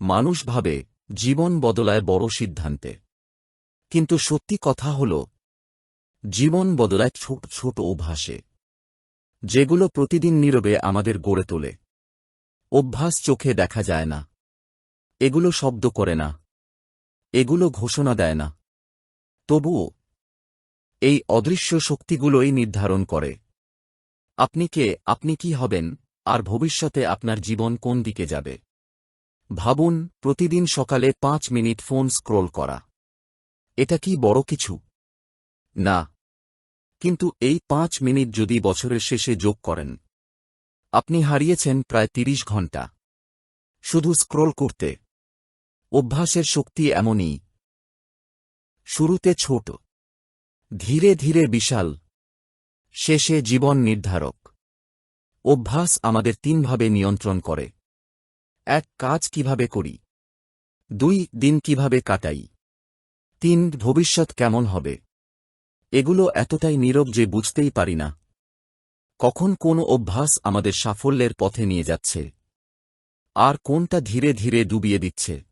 মানুষ ভাবে জীবন বদলায় বড় সিদ্ধান্তে। কিন্তু সত্যি কথা হল, জীবন বদলায় ছোট ছোট অভ্যাসে, যেগুলো প্রতিদিন নীরবে আমাদের গড়ে তোলে। অভ্যাস চোখে দেখা যায় না, এগুলো শব্দ করে না, এগুলো ঘোষণা দেয় না। তবুও, এই অদৃশ্য শক্তিগুলোই নির্ধারণ করে। আপনি কে, আপনি কি হবেন, আর ভবিষ্যতে আপনার জীবন কোন দিকে যাবে? ভাবুন, প্রতিদিন সকালে পাঁচ মিনিট ফোন স্ক্রোল করা। এটা কি বড় কিছু? না। কিন্তু এই পাঁচ মিনিট যদি বছরের শেষে যোগ করেন। আপনি হারিয়েছেন প্রায় তিরিশ ঘণ্টা। শুধু স্ক্রোল করতে। অভ্যাসের শক্তি এমনই। শুরুতে ছোট। ধীরে ধীরে বিশাল। শেষে জীবন নির্ধারক। অভ্যাস আমাদের তিনভাবে নিয়ন্ত্রণ করে। এক কাজ কীভাবে করি? দুই, দিন কীভাবে কাটাই? তিন, ভবিষ্যৎ কেমন হবে? এগুলো এতটাই নীরব যে বুঝতেই পারি না। কখন কোন অভ্যাস আমাদের সাফল্যের পথে নিয়ে যাচ্ছে? আর কোনটা ধীরে ধীরে ডুবিয়ে দিচ্ছে?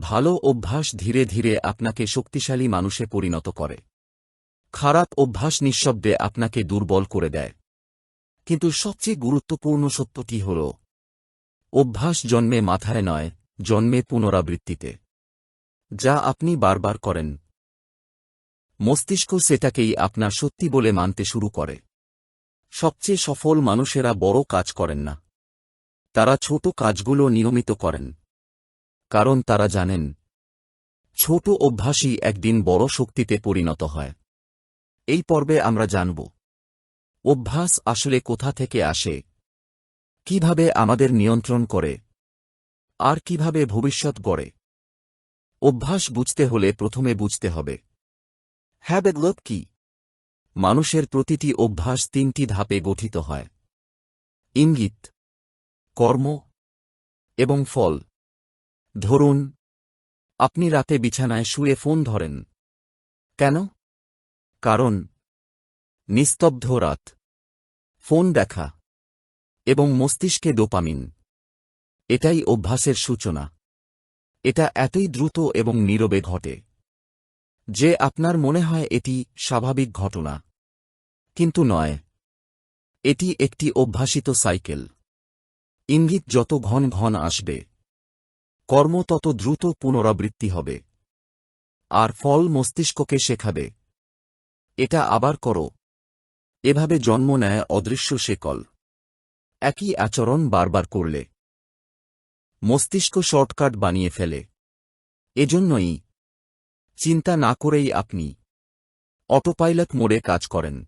ভালো অভ্যাস ধীরে ধীরে আপনাকে শক্তিশালী মানুষে পরিণত করে। খারাপ অভ্যাস নিঃশব্দে আপনাকে দুর্বল করে দেয়। কিন্তু সবচেয়ে গুরুত্বপূর্ণ সত্যটি হল অভ্যাস জন্মে মাথায় নয়, জন্মে পুনরাবৃত্তিতে। যা আপনি বারবার করেন। মস্তিষ্ক সেটাকেই আপনার সত্যি বলে মানতে শুরু করে। সবচেয়ে সফল মানুষেরা বড় কাজ করেন না। তারা ছোট কাজগুলো নিয়মিত করেন। কারণ তারা জানেন, ছোট অভ্যাসই একদিন বড় শক্তিতে পরিণত হয়। এই পর্বে আমরা জানব, অভ্যাস আসলে কোথা থেকে আসে? কীভাবে আমাদের নিয়ন্ত্রণ করে? আর কীভাবে ভবিষ্যৎ গড়ে? অভ্যাস বুঝতে হলে প্রথমে বুঝতে হবে। হ্যাবেট লোভ কি? মানুষের প্রতিটি অভ্যাস তিনটি ধাপে গঠিত হয়। ইঙ্গিত, কর্ম এবং ফল। ধরুন, আপনি রাতে বিছানায় শুয়ে ফোন ধরেন। কেন? কারণ, নিস্তব্ধ রাত। ফোন দেখা। এবং মস্তিষ্কে ডোপামিন। এটাই অভ্যাসের সূচনা। এটা এতই দ্রুত এবং নীরবে ঘটে যে আপনার মনে হয় এটি স্বাভাবিক ঘটনা। কিন্তু নয়। এটি একটি অভ্যাসিত সাইকেল। ইঙ্গিত যত ঘন ঘন আসবে, কর্ম তত দ্রুত পুনরাবৃত্তি হবে। আর ফল মস্তিষ্ককে শেখাবে। এটা আবার করো। এভাবে জন্ম নেয় অদৃশ্য শেকল। একই আচরণ বারবার করলে। মস্তিষ্ক শর্টকাট বানিয়ে ফেলে। এজন্যই চিন্তা না করেই আপনি অটোপাইলট মোড়ে কাজ করেন।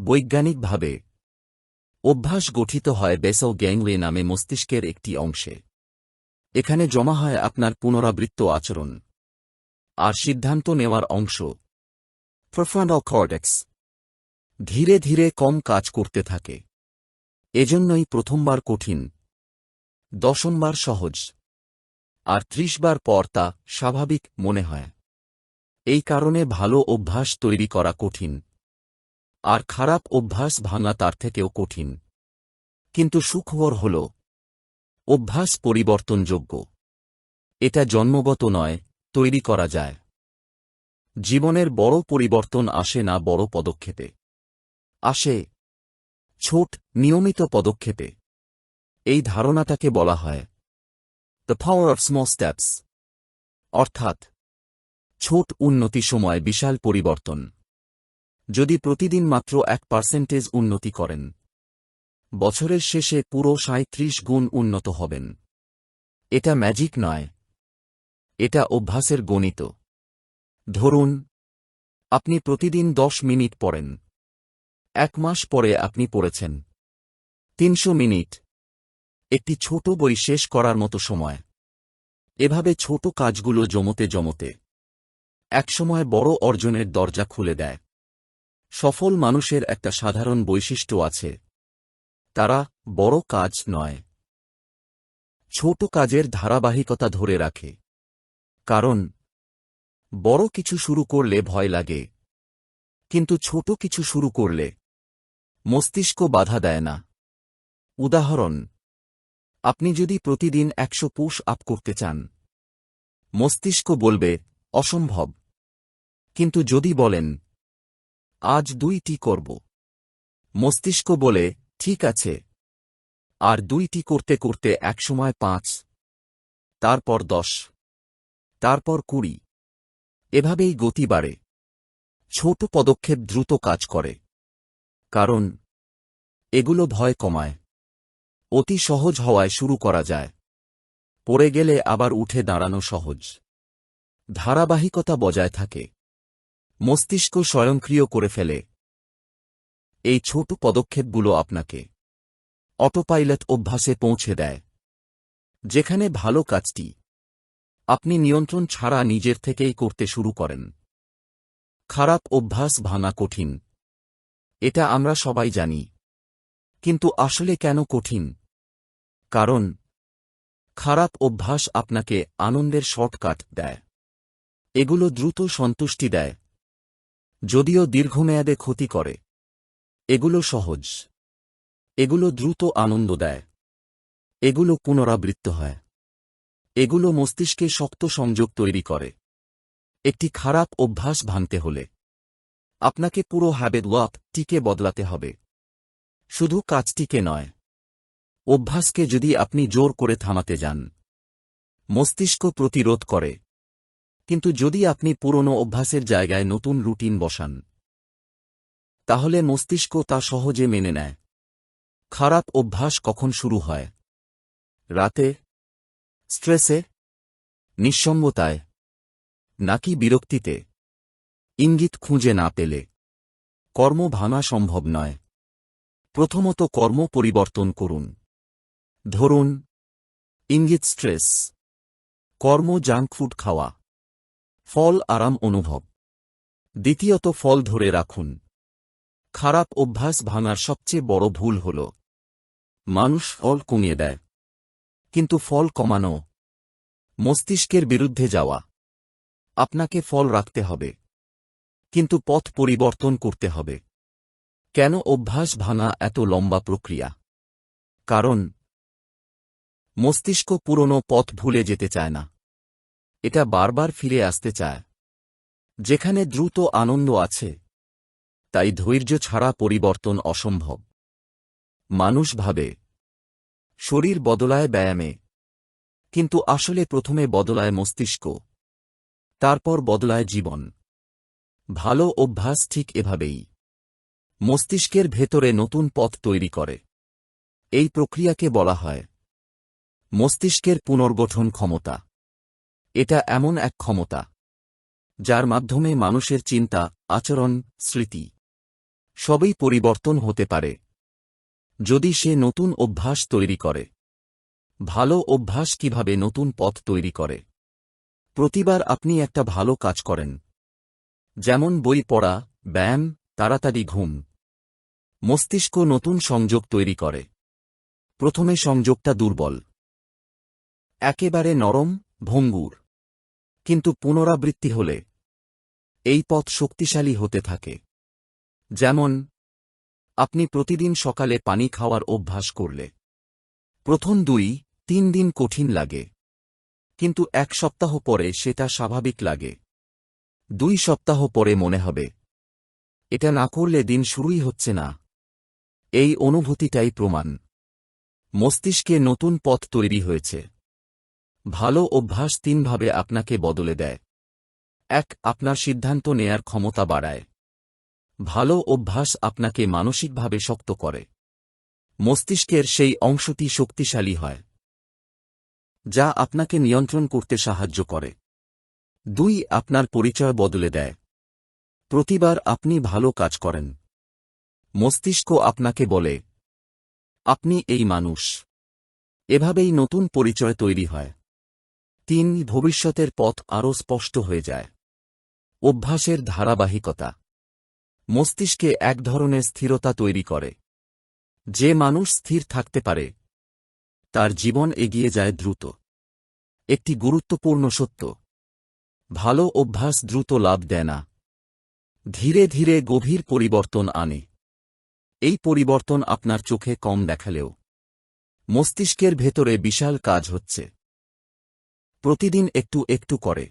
বৈজ্ঞানিকভাবে অভ্যাস গঠিত হয় বেসও গ্যাংওয়ে নামে মস্তিষ্কের একটি অংশে। এখানে জমা হয় আপনার পুনরাবৃত্ত আচরণ। আর সিদ্ধান্ত নেওয়ার অংশ। প্রফান্ডাল কর্ডেক্স ধীরে ধীরে কম কাজ করতে থাকে। এজন্যই প্রথমবার কঠিন। দশমবার সহজ। আর ত্রিশবার পর তা স্বাভাবিক মনে হয়। এই কারণে ভালো অভ্যাস তৈরি করা কঠিন। আর খারাপ অভ্যাস ভাঙা তার থেকেও কঠিন। কিন্তু সুখবর হল, অভ্যাস পরিবর্তনযোগ্য। এটা জন্মগত নয়, তৈরি করা যায়। জীবনের বড় পরিবর্তন আসে না বড় পদক্ষেপে। আসে ছোট নিয়মিত পদক্ষেপে। এই ধারণাটাকে বলা হয় the power of small steps অর্থাৎ ছোট উন্নতি সময় বিশাল পরিবর্তন। যদি প্রতিদিন মাত্র এক পার্সেন্টেজ উন্নতি করেন, বছরের শেষে পুরো সাঁত্রিশ গুণ উন্নত হবেন। এটা ম্যাজিক নয়, এটা অভ্যাসের গণিত। ধরুন, আপনি প্রতিদিন দশ মিনিট পড়েন। এক মাস পরে আপনি পড়েছেন। তিনশো মিনিট। একটি ছোট বই শেষ করার মতো সময়। এভাবে ছোট কাজগুলো জমতে জমতে। একসময় বড় অর্জনের দরজা খুলে দেয়। সফল মানুষের একটা সাধারণ বৈশিষ্ট্য আছে। তারা বড় কাজ নয়। ছোট কাজের ধারাবাহিকতা ধরে রাখে। কারণ, বড় কিছু শুরু করলে ভয় লাগে। কিন্তু ছোট কিছু শুরু করলে মস্তিষ্ক বাধা দেয় না। উদাহরণ, আপনি যদি প্রতিদিন একশো পুশ আপ করতে চান, মস্তিষ্ক বলবে, অসম্ভব। কিন্তু যদি বলেন, আজ দুইটি করব। মস্তিষ্ক বলে, ঠিক আছে। আর দুইটি করতে করতে একসময় পাঁচ, তারপর দশ, তারপর কুড়ি। এভাবেই গতি বাড়ে। ছোট পদক্ষেপ দ্রুত কাজ করে। কারণ, এগুলো ভয় কমায়। অতি সহজ হওয়ায় শুরু করা যায়। পড়ে গেলে আবার উঠে দাঁড়ানো সহজ। ধারাবাহিকতা বজায় থাকে। মস্তিষ্ক স্বয়ংক্রিয় করে ফেলে। এই ছোট পদক্ষেপগুলো আপনাকে অটোপাইলট অভ্যাসে পৌঁছে দেয়। যেখানে ভালো কাজটি আপনি নিয়ন্ত্রণ ছাড়া নিজের থেকেই করতে শুরু করেন। খারাপ অভ্যাস ভাঙা কঠিন। এটা আমরা সবাই জানি। কিন্তু আসলে কেন কঠিন? কারণ, খারাপ অভ্যাস আপনাকে আনন্দের শর্টকাট দেয়। এগুলো দ্রুত সন্তুষ্টি দেয়। যদিও দীর্ঘমেয়াদে ক্ষতি করে। এগুলো সহজ। এগুলো দ্রুত আনন্দ দেয়। এগুলো পুনরাবৃত্ত হয়। এগুলো মস্তিষ্কে শক্ত সংযোগ তৈরি করে। একটি খারাপ অভ্যাস ভাঙতে হলে। আপনাকে পুরো হ্যাবেট ওয়াপ টিকে বদলাতে হবে। শুধু কাজটিকে নয়। অভ্যাসকে যদি আপনি জোর করে থামাতে যান, মস্তিষ্ক প্রতিরোধ করে। কিন্তু যদি আপনি পুরনো অভ্যাসের জায়গায় নতুন রুটিন বসান, তাহলে মস্তিষ্ক তা সহজে মেনে নেয়। খারাপ অভ্যাস কখন শুরু হয়? রাতে? স্ট্রেসে? নিঃসঙ্গতায়? নাকি বিরক্তিতে? ইঙ্গিত খুঁজে না পেলে। কর্ম ভাঙা সম্ভব নয়। প্রথমত কর্ম পরিবর্তন করুন। ধরুন, ইঙ্গিত স্ট্রেস। কর্ম জাঙ্ক ফুড খাওয়া। ফল আরাম অনুভব। দ্বিতীয়ত ফল ধরে রাখুন। খারাপ অভ্যাস ভাঙার সবচেয়ে বড় ভুল হল, মানুষ ফল কমিয়ে দেয়। কিন্তু ফল কমানো, মস্তিষ্কের বিরুদ্ধে যাওয়া। আপনাকে ফল রাখতে হবে। কিন্তু পথ পরিবর্তন করতে হবে। কেন অভ্যাস ভাঙা এত লম্বা প্রক্রিয়া? কারণ, মস্তিষ্ক পুরনো পথ ভুলে যেতে চায় না। এটা বারবার ফিরে আসতে চায়। যেখানে দ্রুত আনন্দ আছে, তাই ধৈর্য ছাড়া পরিবর্তন অসম্ভব। মানুষ ভাবে, শরীর বদলায় ব্যায়ামে। কিন্তু আসলে প্রথমে বদলায় মস্তিষ্ক, তারপর বদলায় জীবন। ভালো অভ্যাস ঠিক এভাবেই। মস্তিষ্কের ভেতরে নতুন পথ তৈরি করে। এই প্রক্রিয়াকে বলা হয় মস্তিষ্কের পুনর্গঠন ক্ষমতা। এটা এমন এক ক্ষমতা, যার মাধ্যমে মানুষের চিন্তা, আচরণ, স্মৃতি সবই পরিবর্তন হতে পারে। যদি সে নতুন অভ্যাস তৈরি করে, ভালো অভ্যাস কীভাবে নতুন পথ তৈরি করে? প্রতিবার আপনি একটা ভালো কাজ করেন। যেমন বই পড়া, ব্যায়াম, তাড়াতাড়ি ঘুম। মস্তিষ্ক নতুন সংযোগ তৈরি করে। প্রথমে সংযোগটা দুর্বল। একেবারে নরম, ভঙ্গুর। কিন্তু পুনরাবৃত্তি হলে এই পথ শক্তিশালী হতে থাকে। যেমন, আপনি প্রতিদিন সকালে পানি খাওয়ার অভ্যাস করলে। প্রথম দুই, তিন দিন কঠিন লাগে। কিন্তু এক সপ্তাহ পরে সেটা স্বাভাবিক লাগে। দুই সপ্তাহ পরে মনে হবে। এটা না করলে দিন শুরুই হচ্ছে না। এই অনুভূতিটাই প্রমাণ। মস্তিষ্কে নতুন পথ তৈরি হয়েছে। ভালো অভ্যাস তিনভাবে আপনাকে বদলে দেয়। এক, আপনার সিদ্ধান্ত নেয়ার ক্ষমতা বাড়ায়। ভালো অভ্যাস আপনাকে মানসিকভাবে শক্ত করে। মস্তিষ্কের সেই অংশটি শক্তিশালী হয়, যা আপনাকে নিয়ন্ত্রণ করতে সাহায্য করে। দুই আপনার পরিচয় বদলে দেয়। প্রতিবার আপনি ভালো কাজ করেন। মস্তিষ্ক আপনাকে বলে, আপনি এই মানুষ। এভাবেই নতুন পরিচয় তৈরি হয়। তিন, ভবিষ্যতের পথ আরও স্পষ্ট হয়ে যায়। অভ্যাসের ধারাবাহিকতা। মস্তিষ্কে এক ধরনের স্থিরতা তৈরি করে। যে মানুষ স্থির থাকতে পারে, তার জীবন এগিয়ে যায় দ্রুত। একটি গুরুত্বপূর্ণ সত্য। ভালো অভ্যাস দ্রুত লাভ দেয় না। ধীরে ধীরে গভীর পরিবর্তন আনে। এই পরিবর্তন আপনার চোখে কম দেখালেও মস্তিষ্কের ভেতরে বিশাল কাজ হচ্ছে। প্রতিদিন একটু একটু করে।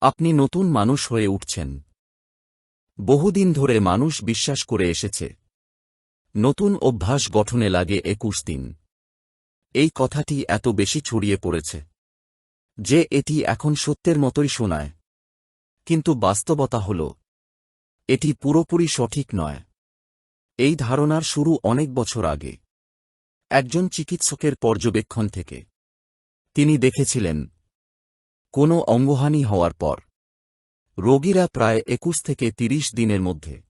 আপনি নতুন মানুষ হয়ে উঠছেন। বহুদিন ধরে মানুষ বিশ্বাস করে এসেছে। নতুন অভ্যাস গঠনে লাগে একুশ দিন। এই কথাটি এত বেশি ছড়িয়ে পড়েছে। যে এটি এখন সত্যের মতোই শোনায়। কিন্তু বাস্তবতা হল, এটি পুরোপুরি সঠিক নয়। এই ধারণার শুরু অনেক বছর আগে। একজন চিকিৎসকের পর্যবেক্ষণ থেকে। তিনি দেখেছিলেন, কোনো অঙ্গহানি হওয়ার পর, রোগীরা প্রায় একুশ থেকে তিরিশ দিনের মধ্যে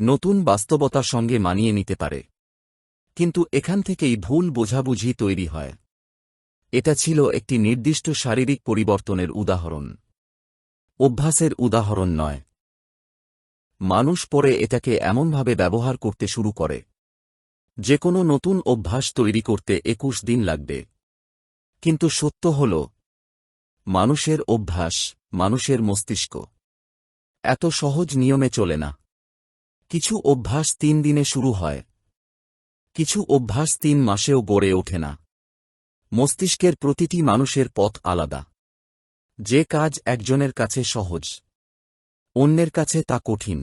নতুন বাস্তবতার সঙ্গে মানিয়ে নিতে পারে। কিন্তু এখান থেকেই ভুল বোঝাবুঝি তৈরি হয়। এটা ছিল একটি নির্দিষ্ট শারীরিক পরিবর্তনের উদাহরণ। অভ্যাসের উদাহরণ নয়। মানুষ পরে এটাকে এমনভাবে ব্যবহার করতে শুরু করে। যে কোনো নতুন অভ্যাস তৈরি করতে একুশ দিন লাগবে। কিন্তু সত্য হল, মানুষের অভ্যাস, মানুষের মস্তিষ্ক এত সহজ নিয়মে চলে না। কিছু অভ্যাস তিন দিনে শুরু হয়, কিছু অভ্যাস তিন মাসেও গড়ে ওঠে না। মস্তিষ্কের প্রতিটি মানুষের পথ আলাদা। যে কাজ একজনের কাছে সহজ, অন্যের কাছে তা কঠিন।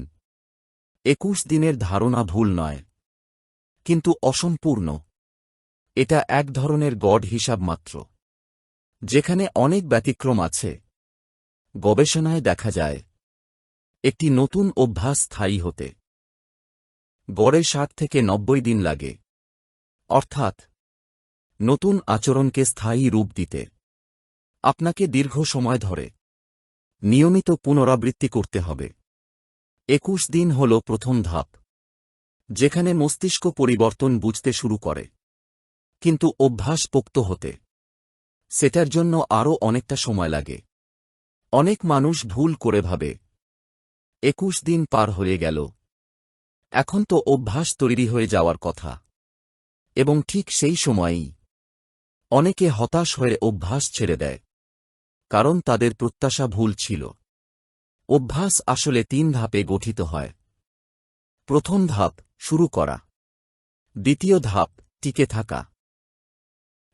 একুশ দিনের ধারণা ভুল নয়, কিন্তু অসম্পূর্ণ। এটা এক ধরনের গড় হিসাব মাত্র, যেখানে অনেক ব্যতিক্রম আছে। গবেষণায় দেখা যায়, একটি নতুন অভ্যাস স্থায়ী হতে, গড়ে ষাট থেকে নব্বই দিন লাগে। অর্থাৎ নতুন আচরণকে স্থায়ী রূপ দিতে। আপনাকে দীর্ঘ সময় ধরে নিয়মিত পুনরাবৃত্তি করতে হবে। একুশ দিন হল প্রথম ধাপ, যেখানে মস্তিষ্ক পরিবর্তন বুঝতে শুরু করে। কিন্তু অভ্যাস পোক্ত হতে, সেটার জন্য আরও অনেকটা সময় লাগে। অনেক মানুষ ভুল করে ভাবে, একুশ দিন পার হয়ে গেল। এখন তো অভ্যাস তৈরি হয়ে যাওয়ার কথা। এবং ঠিক সেই সময়েই অনেকে হতাশ হয়ে অভ্যাস ছেড়ে দেয়, কারণ তাদের প্রত্যাশা ভুল ছিল। অভ্যাস আসলে তিন ধাপে গঠিত হয়। প্রথম ধাপ, শুরু করা। দ্বিতীয় ধাপ, টিকে থাকা।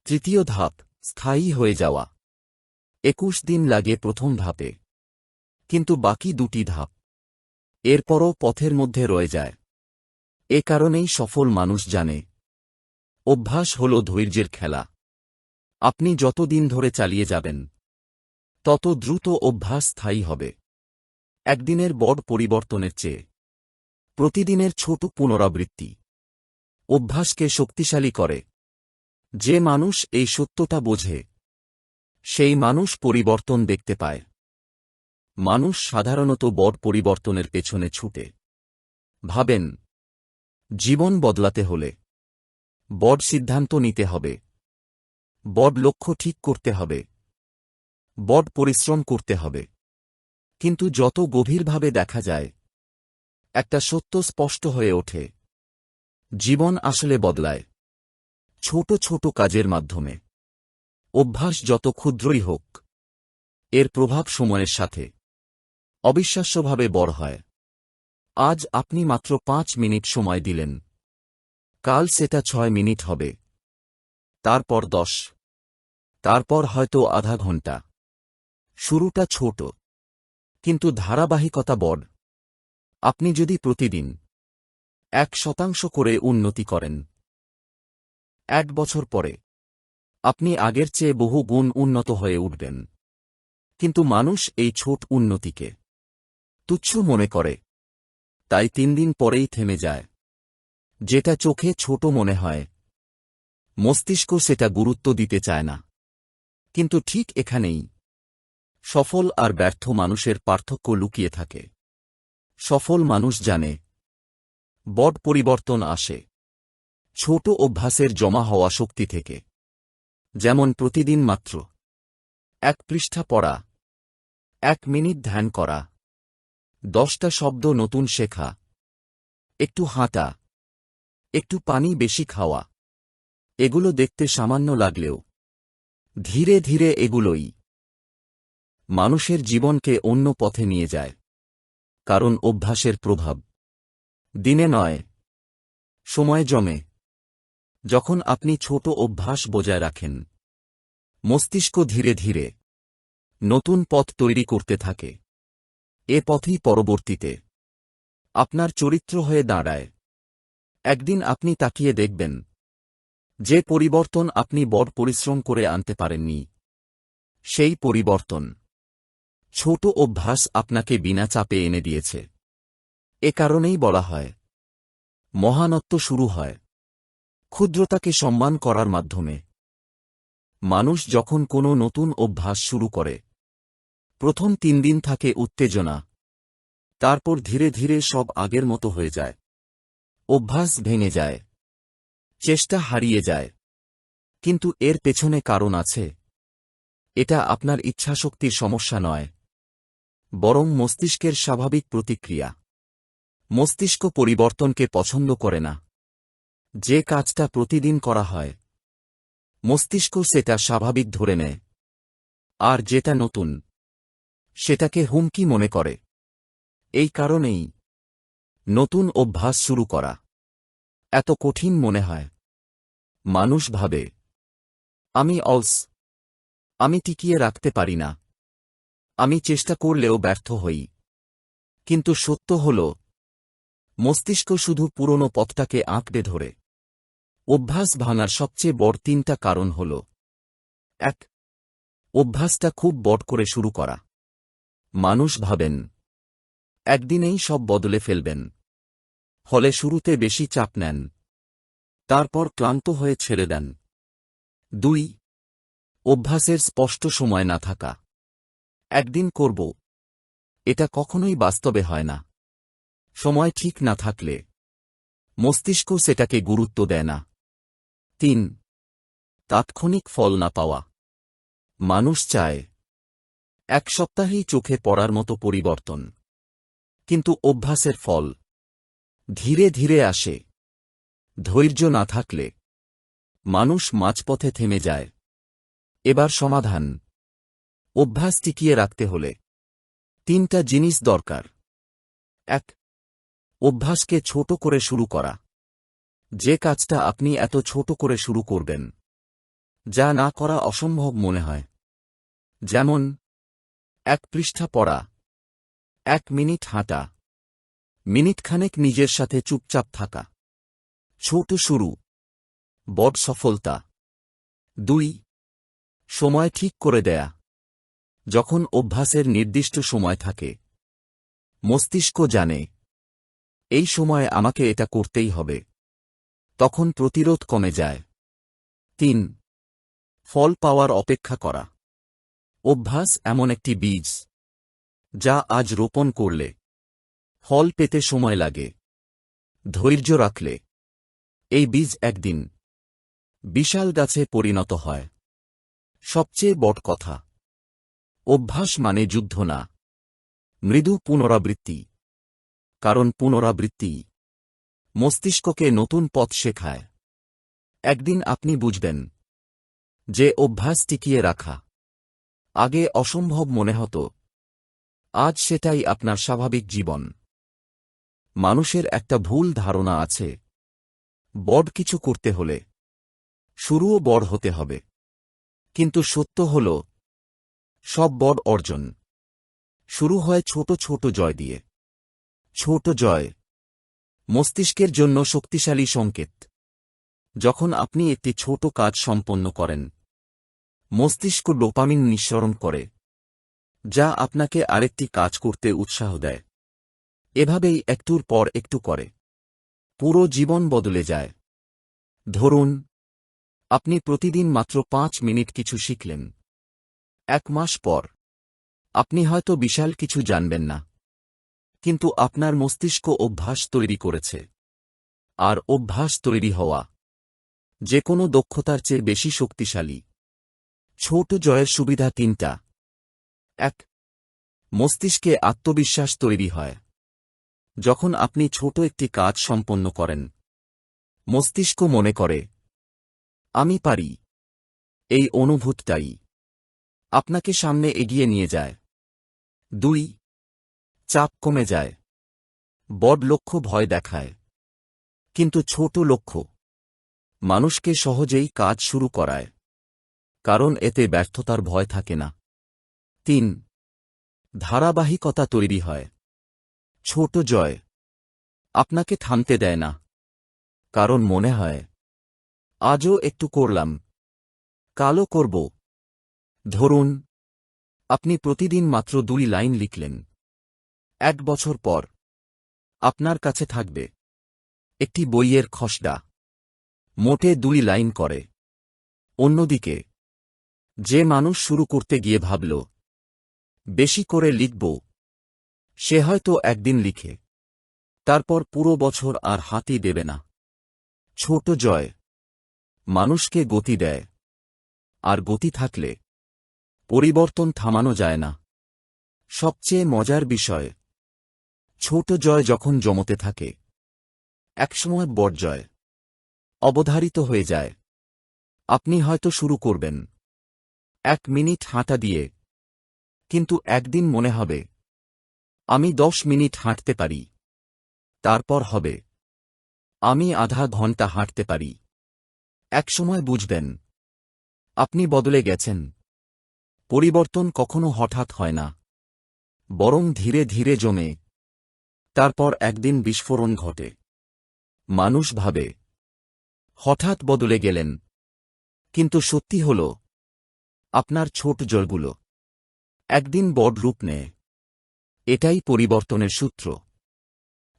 তৃতীয় ধাপ, স্থায়ী হয়ে যাওয়া। একুশ দিন লাগে প্রথম ধাপে। কিন্তু বাকি দুটি ধাপ, এরপরও পথের মধ্যে রয়ে যায়। এ কারণেই সফল মানুষ জানে, অভ্যাস হল ধৈর্যের খেলা। আপনি যত দিন ধরে চালিয়ে যাবেন, তত দ্রুত অভ্যাস স্থায়ী হবে। একদিনের বড় পরিবর্তনের চেয়ে প্রতিদিনের ছোট পুনরাবৃত্তি অভ্যাসকে শক্তিশালী করে। যে মানুষ এই সত্যতা বোঝে, সেই মানুষ পরিবর্তন দেখতে পায়। মানুষ সাধারণত বড় পরিবর্তনের পেছনে ছুটে। ভাবেন, জীবন বদলাতে হলে বড় সিদ্ধান্ত নিতে হবে। বড় লক্ষ্য ঠিক করতে হবে। বড় পরিশ্রম করতে হবে। কিন্তু যত গভীরভাবে দেখা যায়, একটা সত্য স্পষ্ট হয়ে ওঠে। জীবন আসলে বদলায়। ছোট ছোট কাজের মাধ্যমে। অভ্যাস যত ক্ষুদ্রই হোক, এর প্রভাব সময়ের সাথে অবিশ্বাস্যভাবে বড় হয়। আজ আপনি মাত্র পাঁচ মিনিট সময় দিলেন। কাল সেটা ছয় মিনিট হবে। তারপর দশ। তারপর হয়তো আধা ঘণ্টা শুরুটা ছোট। কিন্তু ধারাবাহিকতা বড়। আপনি যদি প্রতিদিন এক শতাংশ করে উন্নতি করেন, এক বছর পরে আপনি আগের চেয়ে বহু গুণ উন্নত হয়ে উঠবেন। কিন্তু মানুষ এই ছোট উন্নতিকে তুচ্ছ মনে করে। তাই তিন দিন পরেই থেমে যায়। যেটা চোখে ছোট মনে হয়, মস্তিষ্ক সেটা গুরুত্ব দিতে চায় না। কিন্তু ঠিক এখানেই। সফল আর ব্যর্থ মানুষের পার্থক্য লুকিয়ে থাকে। সফল মানুষ জানে বড পরিবর্তন আসে। ছোট অভ্যাসের জমা হওয়া শক্তি থেকে। যেমন প্রতিদিন মাত্র এক পৃষ্ঠা পড়া, এক মিনিট ধ্যান করা, দশটা শব্দ নতুন শেখা, একটু হাঁটা, একটু পানি বেশি খাওয়া, এগুলো দেখতে সামান্য লাগলেও ধীরে ধীরে এগুলোই। মানুষের জীবনকে অন্য পথে নিয়ে যায়। কারণ অভ্যাসের প্রভাব। দিনে নয়, সময় জমে। যখন আপনি ছোট অভ্যাস বজায় রাখেন, মস্তিষ্ক ধীরে ধীরে নতুন পথ তৈরি করতে থাকে। এ পথই পরবর্তীতে আপনার চরিত্র হয়ে দাঁড়ায়। একদিন আপনি তাকিয়ে দেখবেন যে পরিবর্তন আপনি বড় পরিশ্রম করে আনতে পারেননি, সেই পরিবর্তন। ছোট অভ্যাস আপনাকে বিনা চাপে এনে দিয়েছে। এ কারণেই বলা হয়, মহানত্ব শুরু হয়। ক্ষুদ্রতাকে সম্মান করার মাধ্যমে। মানুষ যখন কোনো নতুন অভ্যাস শুরু করে, প্রথম তিন দিন থাকে উত্তেজনা, তারপর ধীরে ধীরে সব আগের মতো হয়ে যায়। অভ্যাস ভেঙে যায়। চেষ্টা হারিয়ে যায়। কিন্তু এর পেছনে কারণ আছে। এটা আপনার ইচ্ছাশক্তির সমস্যা নয়। বরং মস্তিষ্কের স্বাভাবিক প্রতিক্রিয়া। মস্তিষ্ক পরিবর্তনকে পছন্দ করে না। যে কাজটা প্রতিদিন করা হয়। মস্তিষ্ক সেটা স্বাভাবিক ধরে নেয়। আর যেটা নতুন, সেটাকে হুমকি মনে করে। এই কারণেই নতুন অভ্যাস শুরু করা। এত কঠিন মনে হয়। মানুষ ভাবে, আমি অলস, আমি টিকিয়ে রাখতে পারি না, আমি চেষ্টা করলেও ব্যর্থ হই। কিন্তু সত্য হল, মস্তিষ্ক শুধু পুরনো পথটাকে আঁকড়ে ধরে। অভ্যাস ভাঙার সবচেয়ে বড় তিনটা কারণ হল, এক, অভ্যাসটা খুব বট করে শুরু করা। মানুষ ভাবেন, একদিনেই সব বদলে ফেলবেন। ফলে শুরুতে বেশি চাপ নেন। তারপর ক্লান্ত হয়ে ছেড়ে দেন। দুই, অভ্যাসের স্পষ্ট সময় না থাকা। একদিন করব। এটা কখনোই বাস্তবে হয় না। সময় ঠিক না থাকলে। মস্তিষ্ক সেটাকে গুরুত্ব দেয় না। তিন, তাৎক্ষণিক ফল না পাওয়া। মানুষ চায়, এক সপ্তাহেই চোখে পড়ার মতো পরিবর্তন। কিন্তু অভ্যাসের ফল ধীরে ধীরে আসে। ধৈর্য না থাকলে মানুষ মাঝপথে থেমে যায়। এবার সমাধান। অভ্যাস টিকিয়ে রাখতে হলে তিনটা জিনিস দরকার। এক, অভ্যাসকে ছোট করে শুরু করা। যে কাজটা আপনি এত ছোট করে শুরু করবেন, যা না করা অসম্ভব মনে হয়। যেমন, এক পৃষ্ঠা পড়া, এক মিনিট হাঁটা। মিনিটখানেক নিজের সাথে চুপচাপ থাকা। ছোট শুরু। বড় সফলতা। দুই। সময় ঠিক করে দেয়া। যখন অভ্যাসের নির্দিষ্ট সময় থাকে। মস্তিষ্ক জানে। এই সময়ে আমাকে এটা করতেই হবে। তখন প্রতিরোধ কমে যায়। তিন। ফল পাওয়ার অপেক্ষা করা। অভ্যাস এমন একটি বীজ। যা আজ রোপণ করলে ফল পেতে সময় লাগে। ধৈর্য রাখলে। এই বীজ একদিন বিশাল গাছে পরিণত হয়। সবচেয়ে বট কথা। অভ্যাস মানে যুদ্ধ না। মৃদু পুনরাবৃত্তি। কারণ পুনরাবৃত্তি মস্তিষ্ককে নতুন পথ শেখায়। একদিন আপনি বুঝবেন যে অভ্যাস টিকিয়ে রাখা আগে অসম্ভব মনে হতো। আজ সেটাই আপনার স্বাভাবিক জীবন। মানুষের একটা ভুল ধারণা আছে। বড় কিছু করতে হলে শুরুও বড় হতে হবে। কিন্তু সত্য হল, সব বড় অর্জন। শুরু হয় ছোট ছোট জয় দিয়ে। ছোট জয় মস্তিষ্কের জন্য শক্তিশালী সংকেত। যখন আপনি একটি ছোট কাজ সম্পন্ন করেন, মস্তিষ্ক ডোপামিন নিঃসরণ করে, যা আপনাকে আরেকটি কাজ করতে উৎসাহ দেয়। এভাবেই একটুর পর একটু করে। পুরো জীবন বদলে যায়। ধরুন, আপনি প্রতিদিন মাত্র পাঁচ মিনিট কিছু শিখলেন। এক মাস পর, আপনি হয়তো বিশাল কিছু জানবেন না। কিন্তু আপনার মস্তিষ্ক অভ্যাস তৈরি করেছে। আর অভ্যাস তৈরি হওয়া যে কোনো দক্ষতার চেয়ে বেশি শক্তিশালী। ছোট জয়ের সুবিধা তিনটা। এক, মস্তিষ্কে আত্মবিশ্বাস তৈরি হয়। যখন আপনি ছোট একটি কাজ সম্পন্ন করেন। মস্তিষ্ক মনে করে, আমি পারি। এই অনুভূতটাই আপনাকে সামনে এগিয়ে নিয়ে যায়। দুই, চাপ কমে যায়। বড় লক্ষ্য ভয় দেখায়। কিন্তু ছোট লক্ষ্য মানুষকে সহজেই কাজ শুরু করায়, কারণ এতে ব্যর্থতার ভয় থাকে না। তিন, ধারাবাহিকতা তৈরি হয়। ছোট জয়। আপনাকে থামতে দেয় না। কারণ মনে হয়, আজও একটু করলাম। কালো করব। ধরুন, আপনি প্রতিদিন মাত্র দুই লাইন লিখলেন। এক বছর পর, আপনার কাছে থাকবে একটি বইয়ের খসড়া। মোটে দুই লাইন করে। অন্যদিকে, যে মানুষ শুরু করতে গিয়ে ভাবল, বেশি করে লিখব। সে হয়তো একদিন লিখে। তারপর পুরো বছর আর হাতি দেবে না। ছোট জয়। মানুষকে গতি দেয়। আর গতি থাকলে পরিবর্তন থামানো যায় না। সবচেয়ে মজার বিষয়, ছোট জয় যখন জমতে থাকে, একসময় বড়জয় অবধারিত হয়ে যায়। আপনি হয়তো শুরু করবেন। এক মিনিট হাঁটা দিয়ে। কিন্তু একদিন মনে হবে আমি দশ মিনিট হাঁটতে পারি। তারপর হবে। আমি আধা ঘণ্টা হাঁটতে পারি। একসময় বুঝবেন। আপনি বদলে গেছেন। পরিবর্তন কখনো হঠাৎ হয় না। বরং ধীরে ধীরে জমে। তারপর একদিন বিস্ফোরণ ঘটে। মানুষ ভাবে, হঠাৎ বদলে গেলেন। কিন্তু সত্যি হল, আপনার ছোট জলগুলো। একদিন বড় রূপ নেয়। এটাই পরিবর্তনের সূত্র।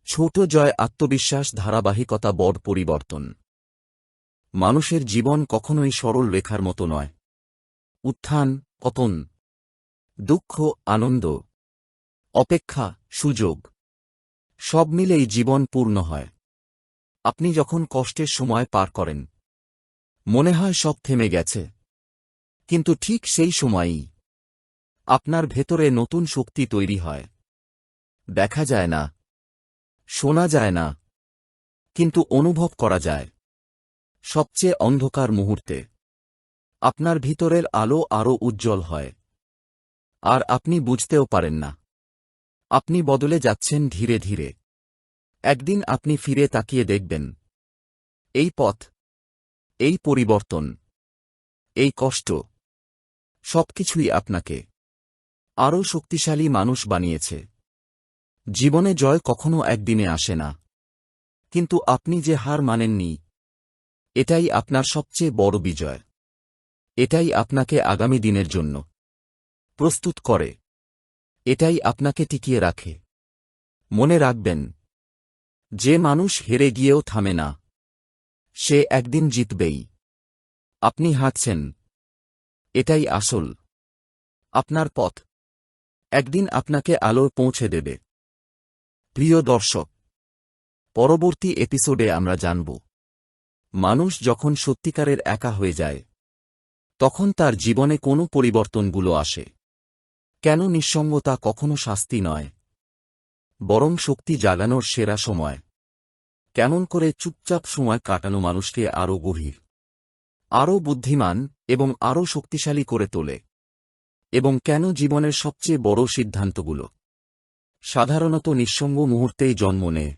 ছোট জয় আত্মবিশ্বাস ধারাবাহিকতা বড় পরিবর্তন। মানুষের জীবন কখনোই সরল রেখার মতো নয়। উত্থান, পতন, দুঃখ, আনন্দ, অপেক্ষা, সুযোগ, সব মিলেই জীবন পূর্ণ হয়। আপনি যখন কষ্টের সময় পার করেন, মনে হয় সব থেমে গেছে। কিন্তু ঠিক সেই সময়ই আপনার ভেতরে নতুন শক্তি তৈরি হয়। দেখা যায় না, শোনা যায় না, কিন্তু অনুভব করা যায়। সবচেয়ে অন্ধকার মুহূর্তে, আপনার ভিতরের আলো আরও উজ্জ্বল হয়, আর আপনি বুঝতেও পারেন না। আপনি বদলে যাচ্ছেন ধীরে ধীরে। একদিন আপনি ফিরে তাকিয়ে দেখবেন, এই পথ, এই পরিবর্তন, এই কষ্ট, সবকিছুই আপনাকে আরও শক্তিশালী মানুষ বানিয়েছে। জীবনে জয় কখনো একদিনে আসে না। কিন্তু আপনি যে হার মানেননি, এটাই আপনার সবচেয়ে বড় বিজয়। এটাই আপনাকে আগামী দিনের জন্য প্রস্তুত করে। এটাই আপনাকে টিকিয়ে রাখে। মনে রাখবেন, যে মানুষ হেরে গিয়েও থামে না, সে একদিন জিতবেই। আপনি হাঁটছেন, এটাই আসল। আপনার পথ, একদিন আপনাকে আলো পৌঁছে দেবে। প্রিয় দর্শক, পরবর্তী এপিসোডে আমরা জানব, মানুষ যখন সত্যিকারের একা হয়ে যায়, তখন তার জীবনে কোনো পরিবর্তনগুলো আসে। কেন নিঃসঙ্গতা কখনো শাস্তি নয়, বরং শক্তি জাগানোর সেরা সময়। কেমন করে চুপচাপ সময় কাটানো মানুষকে আরও গভীর, আরও বুদ্ধিমান এবং আরও শক্তিশালী করে তোলে, এবং কেন জীবনের সবচেয়ে বড় সিদ্ধান্তগুলো? সাধারণত নিঃসঙ্গ মুহূর্তেই জন্ম নেয়।